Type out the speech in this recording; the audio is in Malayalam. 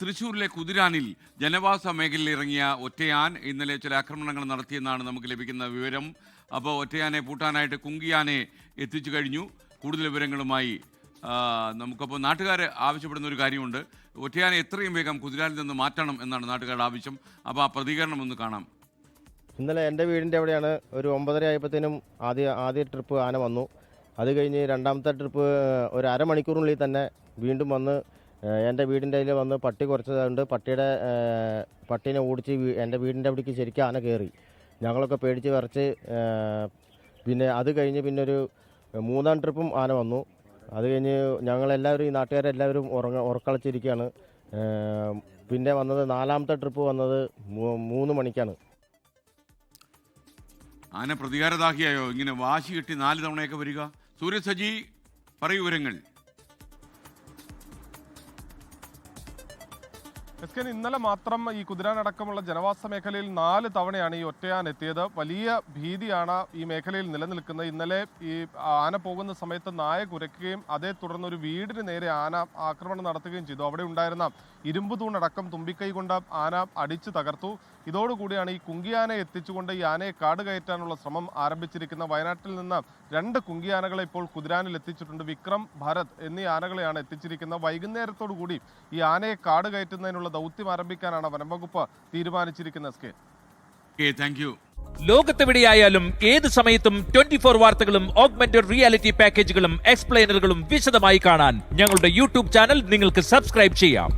തൃശൂരിലെ കുതിരാനിൽ ജനവാസ മേഖലയിൽ ഇറങ്ങിയ ഒറ്റയാൻ ഇന്നലെ ചില ആക്രമണങ്ങൾ നടത്തിയെന്നാണ് നമുക്ക് ലഭിക്കുന്ന വിവരം. അപ്പോൾ ഒറ്റയാനെ പൂട്ടാനായിട്ട് കുങ്കിയാനെ എത്തിച്ചു കഴിഞ്ഞു. കൂടുതൽ വിവരങ്ങളുമായി നമുക്കപ്പോൾ നാട്ടുകാർ ആവശ്യപ്പെടുന്ന ഒരു കാര്യമുണ്ട്. ഒറ്റയാനെ എത്രയും വേഗം കുതിരാനിൽ നിന്ന് മാറ്റണം എന്നാണ് നാട്ടുകാരുടെ ആവശ്യം. അപ്പോൾ ആ പ്രതികരണം ഒന്ന് കാണാം. ഇന്നലെ എന്റെ വീടിന്റെ അവിടെയാണ് ഒരു ഒമ്പതര ആയപ്പോഴത്തേനും ആദ്യ ആദ്യ ട്രിപ്പ് ആന വന്നു. അത് കഴിഞ്ഞ് രണ്ടാമത്തെ ട്രിപ്പ് ഒരു അരമണിക്കൂറിനുള്ളിൽ തന്നെ വീണ്ടും വന്ന് എന്റെ വീടിന്റെ അതിൽ വന്ന് പട്ടി കുറച്ചതുകൊണ്ട് പട്ടിയുടെ പട്ടീനെ ഓടിച്ച് എന്റെ വീടിന്റെ അവിടേക്ക് ശരിക്കും ആന കയറി. ഞങ്ങളൊക്കെ പേടിച്ച് വിറച്ച് പിന്നെ അത് കഴിഞ്ഞ് പിന്നെ ഒരു മൂന്നാം ട്രിപ്പും ആന വന്നു. അത് കഴിഞ്ഞ് ഞങ്ങളെല്ലാവരും ഈ നാട്ടുകാരെല്ലാവരും ഉറങ്ങ ഉറക്കളച്ചിരിക്കുകയാണ്. പിന്നെ വന്നത് നാലാമത്തെ ട്രിപ്പ് വന്നത് മൂന്ന് മണിക്കാണ്. ആന പ്രതികാരദാഹിയായോ? ഇങ്ങനെ വാശി കിട്ടി നാല് തവണയൊക്കെ വരിക. സൂര്യ സജി പറയൂ വിവരങ്ങൾ. എസ് കെ ഇന്നലെ മാത്രം ഈ കുതിരാനടക്കമുള്ള ജനവാസ മേഖലയിൽ നാല് തവണയാണ് ഈ ഒറ്റയാൻ എത്തിയത്. വലിയ ഭീതിയാണ് ഈ മേഖലയിൽ നിലനിൽക്കുന്നത്. ഇന്നലെ ഈ ആന പോകുന്ന സമയത്ത് നായ കുരയ്ക്കുകയും അതേ തുടർന്ന് ഒരു വീടിന് നേരെ ആന ആക്രമണം നടത്തുകയും ചെയ്തു. അവിടെ ഉണ്ടായിരുന്ന ഇരുമ്പ് തൂണടക്കം തുമ്പിക്കൈ കൊണ്ട് ആന അടിച്ചു തകർത്തു. ഇതോടുകൂടിയാണ് ഈ കുങ്കിയാനെ എത്തിച്ചുകൊണ്ട് ഈ ആനയെ കാട് കയറ്റാനുള്ള ശ്രമം ആരംഭിച്ചിരിക്കുന്ന വയനാട്ടിൽ നിന്ന് രണ്ട് കുങ്കിയാനകളെ ഇപ്പോൾ കുതിരാനിൽ എത്തിച്ചിട്ടുണ്ട്. വിക്രം ഭരത് എന്നീ ആനകളെയാണ് എത്തിച്ചിരിക്കുന്നത്. വൈകുന്നേരത്തോടു കൂടി ഈ ആനയെ കാട് കയറ്റുന്നതിനുള്ള ദൗത്യം ആരംഭിക്കാനാണ് വനംവകുപ്പ് തീരുമാനിച്ചിരിക്കുന്നത് എസ് കെ താങ്ക് യു ലോകത്തെവിടെയായാലും ഏത് സമയത്തും ട്വന്റി ഫോർ വാർത്തകളും ഓഗ്മെന്റഡ് റിയാലിറ്റി പാക്കേജുകളും എക്സ്പ്ലെയിനറുകളും വിശദമായി കാണാൻ ഞങ്ങളുടെ യൂട്യൂബ് ചാനൽ നിങ്ങൾക്ക് സബ്സ്ക്രൈബ് ചെയ്യാം.